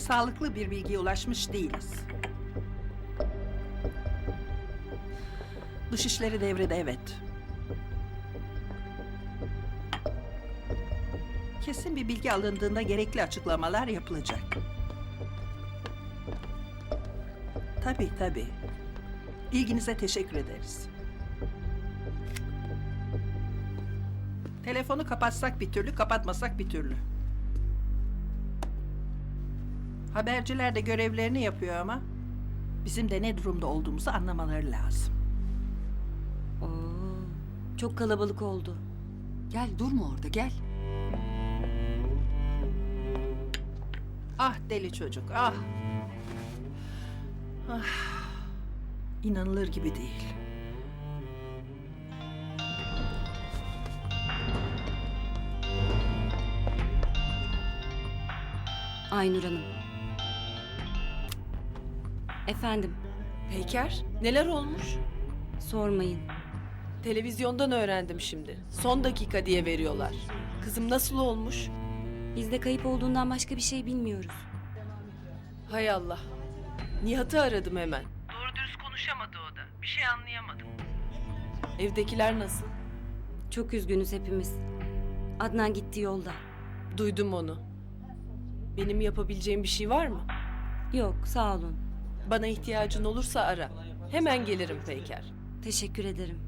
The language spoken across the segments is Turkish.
Sağlıklı bir bilgiye ulaşmış değiliz. Dışişleri devrede evet. Kesin bir bilgi alındığında gerekli açıklamalar yapılacak. Tabii tabii. İlginize teşekkür ederiz. Telefonu kapatsak bir türlü, kapatmasak bir türlü. Haberciler de görevlerini yapıyor ama bizim de ne durumda olduğumuzu anlamaları lazım. Oo, çok kalabalık oldu. Gel durma orada gel. Ah deli çocuk, ah. Ah. İnanılır gibi değil. Aynur Hanım. Efendim, Peyker, neler olmuş? sormayın. Televizyondan öğrendim şimdi. Son dakika diye veriyorlar. Kızım nasıl olmuş? Biz de kayıp olduğundan başka bir şey bilmiyoruz. Hay Allah. Nihat'ı aradım hemen. Doğru dürüst konuşamadı o da. Bir şey anlayamadım. Evdekiler nasıl? Çok üzgünüz hepimiz. Adnan gitti yolda. Duydum onu. Benim yapabileceğim bir şey var mı? Yok, sağ olun. Bana ihtiyacın olursa ara. Hemen gelirim Peyker. Teşekkür ederim.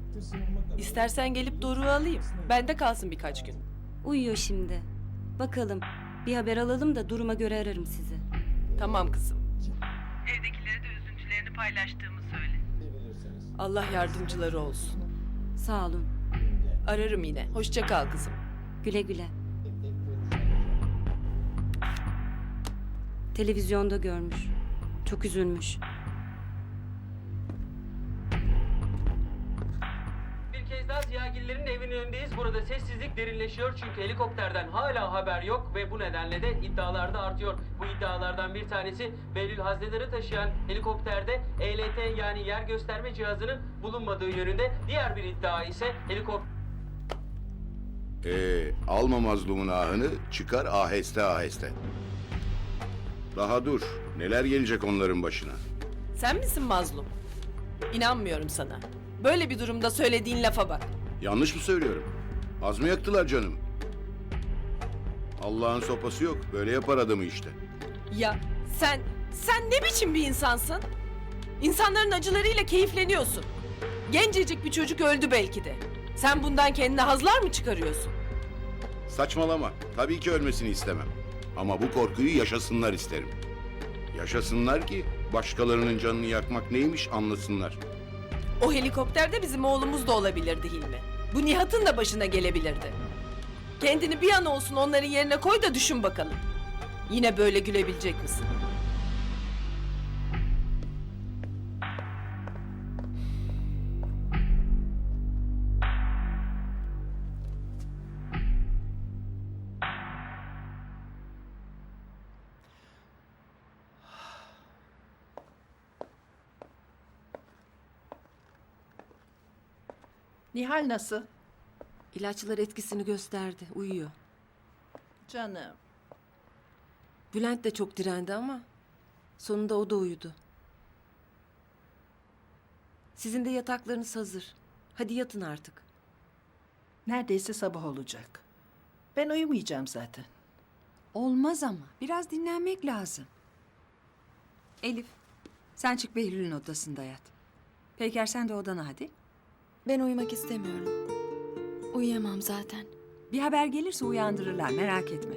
İstersen gelip Doruk'u alayım. Bende kalsın birkaç gün. Uyuyor şimdi. Bakalım, bir haber alalım da duruma göre ararım sizi. Tamam kızım. Evdekilere de üzüntülerini paylaştığımı söyle. Allah yardımcıları olsun. Sağ olun. Ararım yine. Hoşça kal kızım. Güle güle. Televizyonda görmüş. Çok üzülmüş. Bir kez daha Ziyagillerin evinin önündeyiz. Burada sessizlik derinleşiyor çünkü helikopterden hala haber yok ve bu nedenle de iddialar da artıyor. Bu iddialardan bir tanesi Behlül hazneleri taşıyan helikopterde ELT yani yer gösterme cihazının bulunmadığı yönünde. Diğer bir iddia ise helikopter Ee, alma mazlumun ahını, çıkar aheste aheste. Daha dur, neler gelecek onların başına. Sen misin mazlum? İnanmıyorum sana. Böyle bir durumda söylediğin lafa bak. Yanlış mı söylüyorum? Az mı yaktılar canım? Allah'ın sopası yok, böyle yapar adamı işte. Ya sen, sen ne biçim bir insansın? İnsanların acılarıyla keyifleniyorsun. Gencecik bir çocuk öldü belki de. Sen bundan kendine hazlar mı çıkarıyorsun? Saçmalama, tabii ki ölmesini istemem. Ama bu korkuyu yaşasınlar isterim. Yaşasınlar ki başkalarının canını yakmak neymiş anlasınlar. O helikopterde bizim oğlumuz da olabilirdi Hilmi. Bu Nihat'ın da başına gelebilirdi. Kendini bir an olsun onların yerine koy da düşün bakalım. Yine böyle gülebilecek misin? Nihal nasıl? İlaçlar etkisini gösterdi. Uyuyor. Canım. Bülent de çok direndi ama sonunda o da uyudu. Sizin de yataklarınız hazır. Hadi yatın artık. Neredeyse sabah olacak. Ben uyumayacağım zaten. Olmaz ama biraz dinlenmek lazım. Elif sen çık Behlül'ün odasında yat. Peyker sen de odana hadi. Ben uyumak istemiyorum. Uyuyamam zaten. Bir haber gelirse uyandırırlar merak etme.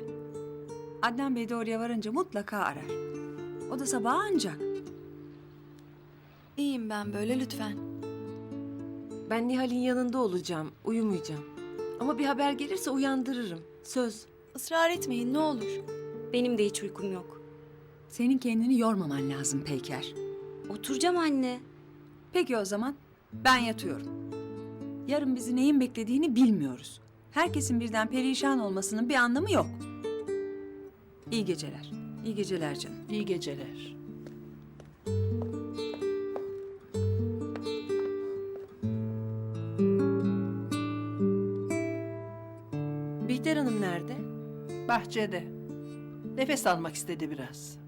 Adnan Bey de oraya varınca mutlaka arar. O da sabah ancak. İyiyim ben böyle lütfen. Ben Nihal'in yanında olacağım. Uyumayacağım. Ama bir haber gelirse uyandırırım. Söz. Israr etmeyin ne olur. Benim de hiç uykum yok. Senin kendini yormaman lazım Peyker. Oturacağım anne. Peki o zaman ben yatıyorum. Yarın bizi neyin beklediğini bilmiyoruz. Herkesin birden perişan olmasının bir anlamı yok. İyi geceler. İyi geceler canım. İyi geceler. Bihter Hanım nerede? Bahçede. Nefes almak istedi biraz.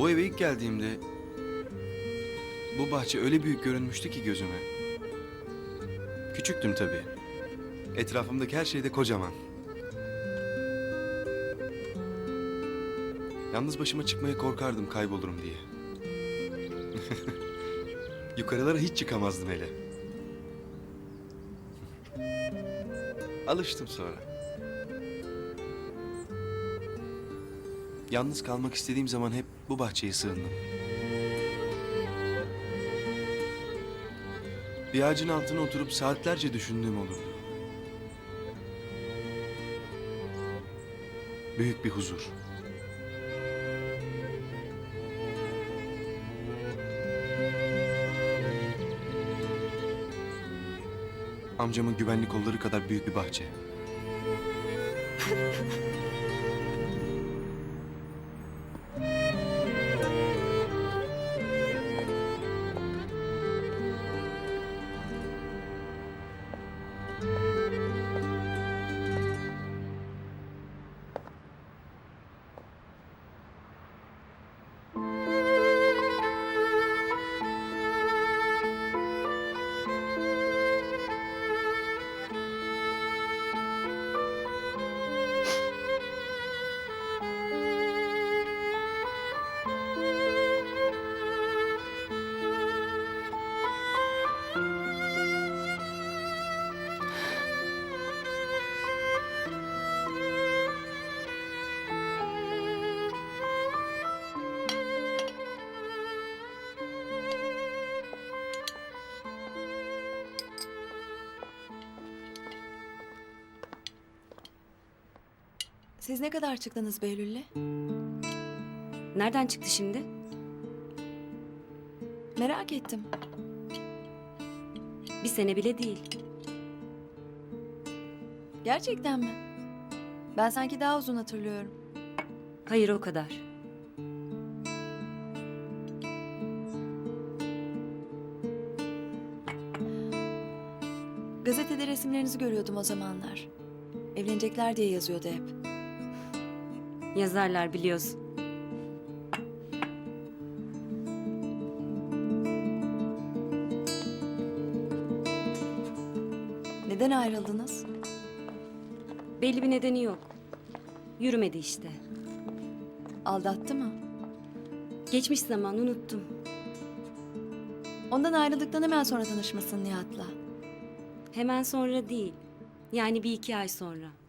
Bu eve ilk geldiğimde bu bahçe öyle büyük görünmüştü ki gözüme. Küçüktüm tabii. Etrafımdaki her şey de kocaman. Yalnız başıma çıkmaya korkardım kaybolurum diye. Yukarılara hiç çıkamazdım hele. Alıştım sonra. Yalnız kalmak istediğim zaman hep bu bahçeye sığındım. Bir ağacın altına oturup saatlerce düşündüğüm olurdu. Büyük bir huzur. Amcamın güvenli kolları kadar büyük bir bahçe. Siz ne kadar çıktınız Behlül'le? Nereden çıktı şimdi? Merak ettim. Bir sene bile değil. Gerçekten mi? Ben sanki daha uzun hatırlıyorum. Hayır o kadar. Gazetede resimlerinizi görüyordum o zamanlar. Evlenecekler diye yazıyordu hep. Yazarlar biliyorsun. Neden ayrıldınız? Belli bir nedeni yok. Yürümedi işte. Aldattı mı? Geçmiş zaman unuttum. Ondan ayrıldıktan hemen sonra tanışmışsın Nihat'la. Hemen sonra değil. Yani bir iki ay sonra.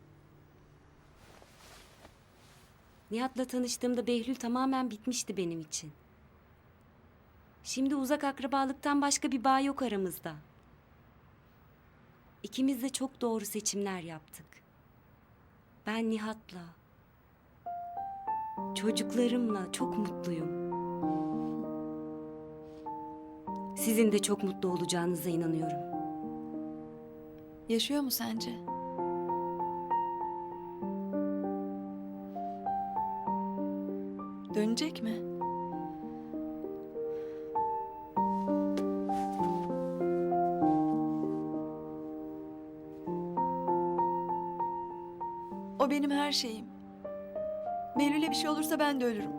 Nihat'la tanıştığımda Behlül tamamen bitmişti benim için. Şimdi uzak akrabalıktan başka bir bağ yok aramızda. İkimiz de çok doğru seçimler yaptık. Ben Nihat'la, çocuklarımla çok mutluyum. Sizin de çok mutlu olacağınıza inanıyorum. Yaşıyor mu sence? Her şeyim. Behlül'e bir şey olursa ben de ölürüm.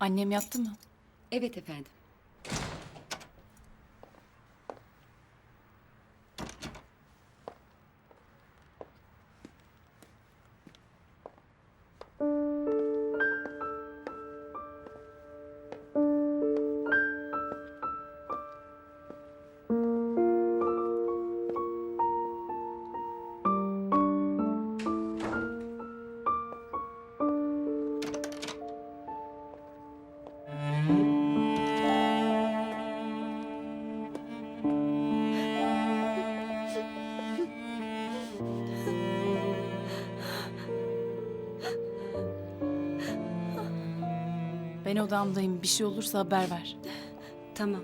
Annem yattı mı? Evet efendim. Ben odamdayım. Bir şey olursa haber ver. Tamam.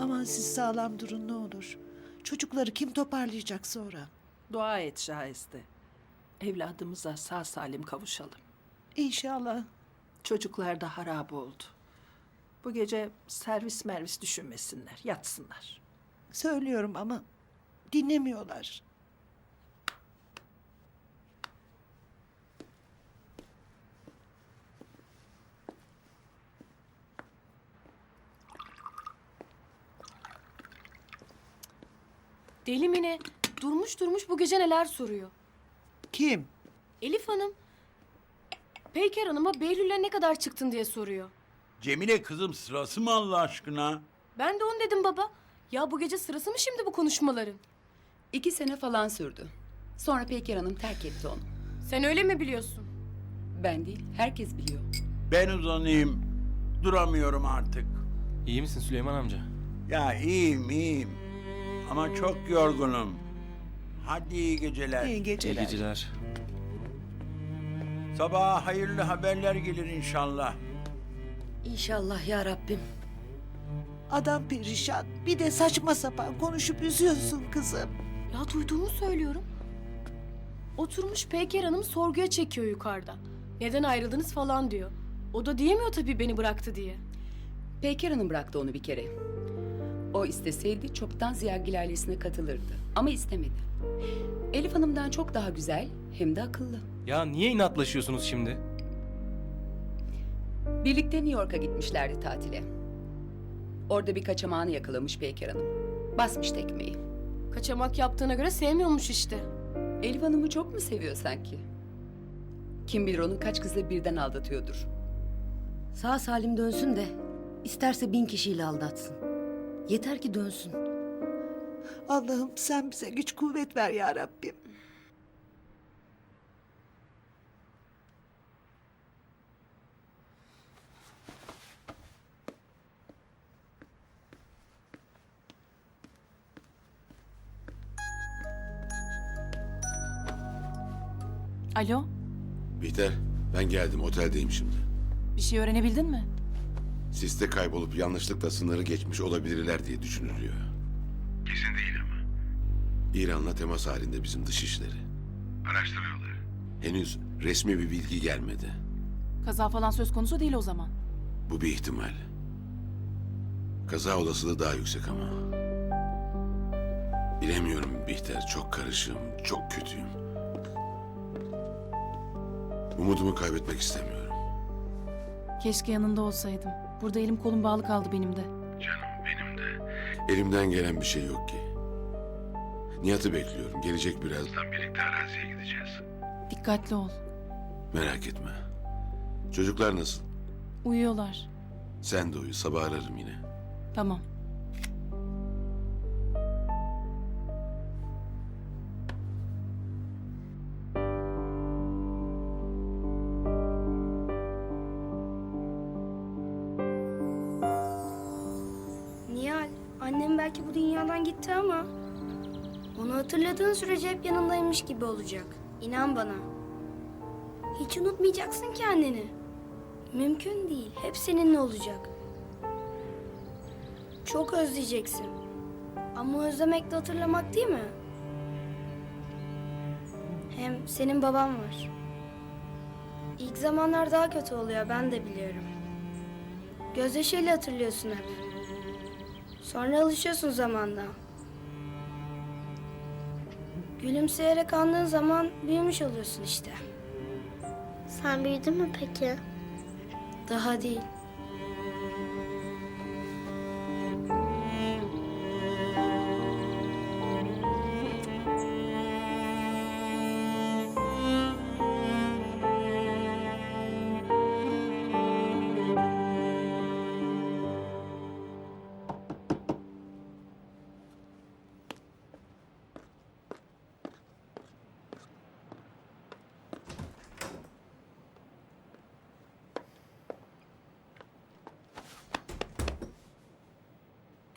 Aman siz sağlam durun ne olur. Çocukları kim toparlayacak sonra? Dua et Şahiste. Evladımıza sağ salim kavuşalım. İnşallah. Çocuklar da harap oldu. Bu gece servis mervis düşünmesinler, yatsınlar. Söylüyorum ama dinlemiyorlar. Deli mi ne? Durmuş durmuş bu gece neler soruyor. Kim? Elif Hanım. Peyker Hanım'a Behlül'le ne kadar çıktın diye soruyor. Cemile kızım sırası mı Allah aşkına? Ben de onu dedim baba. Ya bu gece sırası mı şimdi bu konuşmaların? İki sene falan sürdü. Sonra Peyker Hanım terk etti onu. Sen öyle mi biliyorsun? Ben değil, herkes biliyor. Ben uzanayım. Duramıyorum artık. İyi misin Süleyman amca? Ya iyiyim iyiyim. Ama çok yorgunum. Hadi iyi geceler. İyi geceler. İyi geceler. Sabaha hayırlı haberler gelir inşallah. İnşallah ya Rabbim. Adam perişan. Bir de saçma sapan konuşup üzüyorsun kızım. Ya duyduğumu söylüyorum. Oturmuş Peyker Hanım sorguya çekiyor yukarıda. Neden ayrıldınız falan diyor. O da diyemiyor tabii beni bıraktı diye. Peyker Hanım bıraktı onu bir kere. O isteseydi çoktan Ziyagil ailesine katılırdı. Ama istemedi. Elif Hanım'dan çok daha güzel hem de akıllı. Ya niye inatlaşıyorsunuz şimdi? Birlikte New York'a gitmişlerdi tatile. Orada bir kaçamağını yakalamış Peyker Hanım. Basmış tekmeyi. Kaçamak yaptığına göre sevmiyormuş işte. Elif Hanım'ı çok mu seviyor sanki? Kim bilir onu kaç kızla birden aldatıyordur. Sağ salim dönsün de isterse bin kişiyle aldatsın. Yeter ki dönsün. Allah'ım sen bize güç kuvvet ver ya Rabbim. Alo, Bihter, ben geldim. Oteldeyim şimdi. bir şey öğrenebildin mi? Siste kaybolup yanlışlıkla sınırı geçmiş olabilirler diye düşünülüyor. Kesin değil ama. İran'la temas halinde bizim dışişleri. Araştırıyorlar. Henüz resmi bir bilgi gelmedi. Kaza falan söz konusu değil o zaman. Bu bir ihtimal. Kaza olasılığı daha yüksek ama. Bilemiyorum Bihter. Çok karışığım. Çok kötüyüm. Umudumu kaybetmek istemiyorum. Keşke yanında olsaydım. Burada elim kolum bağlı kaldı benim de. Canım benim de. Elimden gelen bir şey yok ki. Nihat'ı bekliyorum. Gelecek birazdan birlikte araziye gideceğiz. Dikkatli ol. Merak etme. Çocuklar nasıl? Uyuyorlar. Sen de uyu. Sabah ararım yine. Tamam. Yanındaymış gibi olacak. İnan bana. Hiç unutmayacaksın kendini. Mümkün değil. Hep seninle olacak. Çok özleyeceksin. Ama özlemek de hatırlamak değil mi? Hem senin baban var. İlk zamanlar daha kötü oluyor ben de biliyorum. Gözyaşıyla hatırlıyorsun hep. Sonra alışıyorsun zamanla. Gülümseyerek andığın zaman büyümüş oluyorsun işte. Sen büyüdün mü peki? Daha değil.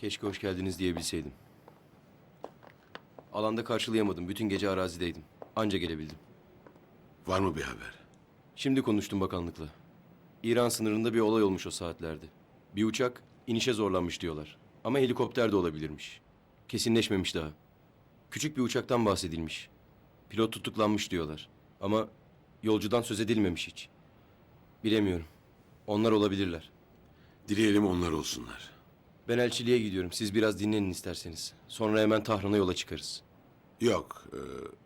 Keşke hoş geldiniz diyebilseydim. Alanda karşılayamadım. Bütün gece arazideydim. Anca gelebildim. Var mı bir haber? Şimdi konuştum bakanlıkla. İran sınırında bir olay olmuş o saatlerde. Bir uçak inişe zorlanmış diyorlar. Ama helikopter de olabilirmiş. Kesinleşmemiş daha. Küçük bir uçaktan bahsedilmiş. Pilot tutuklanmış diyorlar. Ama yolcudan söz edilmemiş hiç. Bilemiyorum. Onlar olabilirler. Dileyelim onlar olsunlar. Ben elçiliğe gidiyorum. Siz biraz dinlenin isterseniz. Sonra hemen Tahran'a yola çıkarız. Yok, e,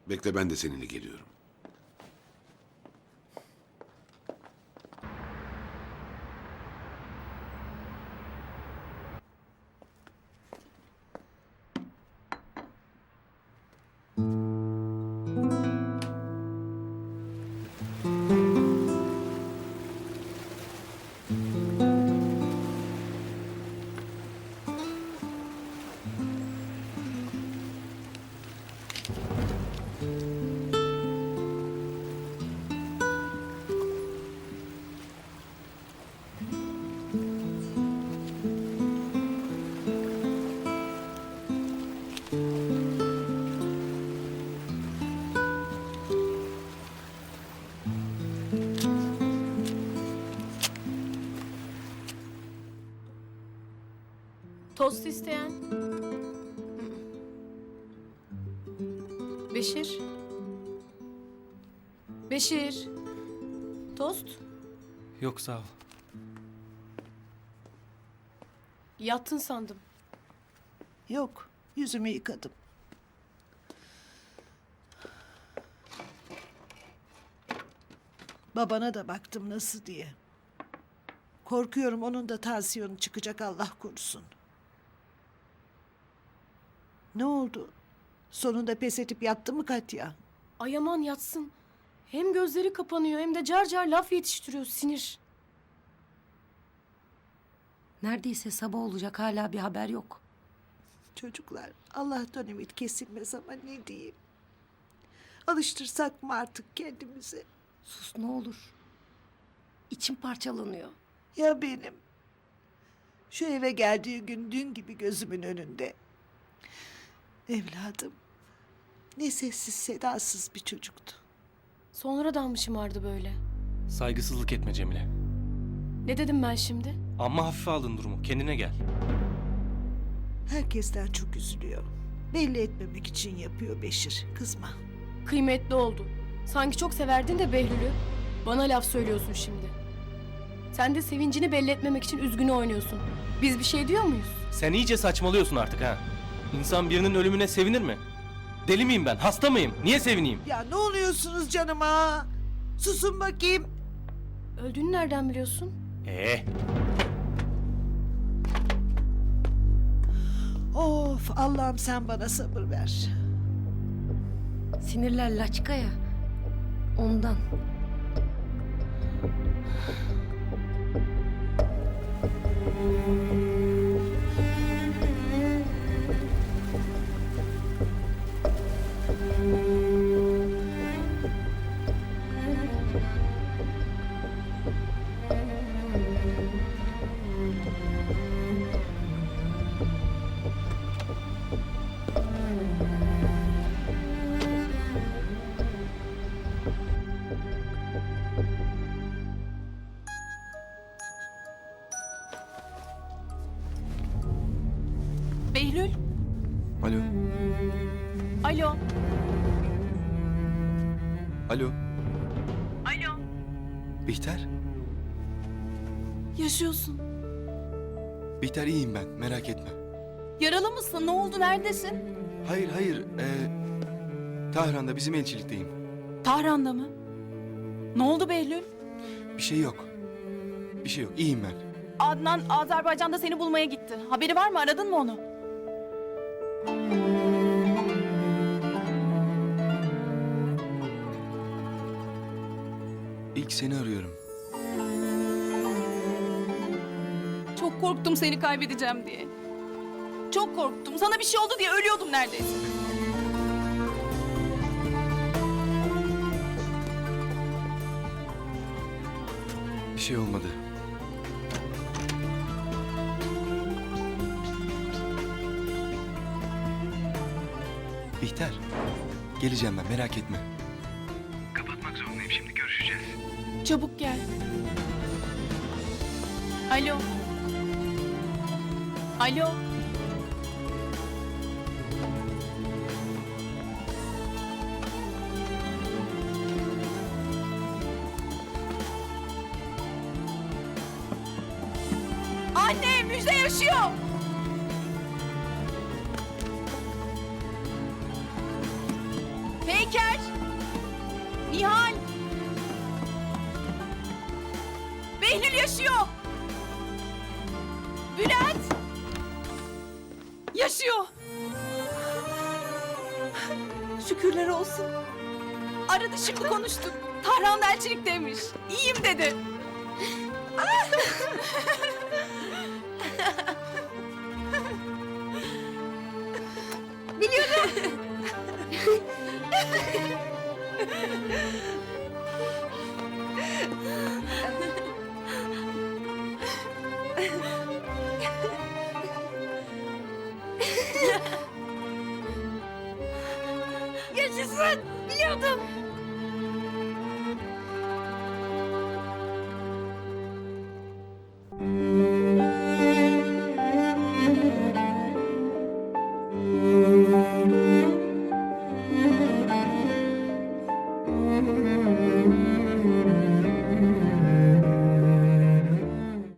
bekle ben de seninle geliyorum. Tost isteyen? Beşir? Beşir? Tost? Yok sağ ol. Yattın sandım. Yok, yüzümü yıkadım. Babana da baktım nasıl diye. Korkuyorum onun da tansiyonu çıkacak Allah korusun. Ne oldu? Sonunda pes edip yattı mı Katya? Ay aman yatsın. Hem gözleri kapanıyor hem de car car laf yetiştiriyor sinir. Neredeyse sabah olacak hala bir haber yok. Çocuklar Allah'tan ümit kesilmez ama ne diyeyim. Alıştırsak mı artık kendimizi? Sus ne olur. İçim parçalanıyor. Ya benim? Şu eve geldiği gün dün gibi gözümün önünde. Evladım ne sessiz sedasız bir çocuktu. Sonradan mı şımardı böyle? Saygısızlık etme Cemile. Ne dedim ben şimdi? Amma hafife aldın durumu. Kendine gel. Herkesten çok üzülüyor. Belli etmemek için yapıyor Beşir. Kızma. Kıymetli oldu. Sanki çok severdin de Behlül'ü. Bana laf söylüyorsun şimdi. Sen de sevincini belli etmemek için üzgünü oynuyorsun. Biz bir şey diyor muyuz? Sen iyice saçmalıyorsun artık ha. İnsan birinin ölümüne sevinir mi? Deli miyim ben? Hasta mıyım? Niye sevineyim? Ya ne oluyorsunuz canıma? Susun bakayım. Öldüğünü nereden biliyorsun? Ee, Of Allah'ım sen bana sabır ver. Sinirler laçka ya. Ondan. Behlül. Alo. Alo. Alo. Alo. Bihter. Yaşıyorsun. Bihter iyiyim ben. Merak etme. Yaralı mısın? Ne oldu? Neredesin? Hayır hayır. Ee, Tahran'da bizim elçilikteyim. Tahran'da mı? Ne oldu Behlül? Bir şey yok. Bir şey yok. İyiyim ben. Adnan Azerbaycan'da seni bulmaya gitti. Haberi var mı? Aradın mı onu? İlk seni arıyorum. Çok korktum seni kaybedeceğim diye. Çok korktum. Sana bir şey oldu diye ölüyordum neredeyse. Bir şey olmadı. Bihter. Geleceğim ben merak etme. Çabuk gel. Alo. Alo. Anne Müjde yaşıyor. Aradı şimdi konuştuk. Tahran elçilikteymiş. İyiyim dedi. Yaşasın. Biliyordum.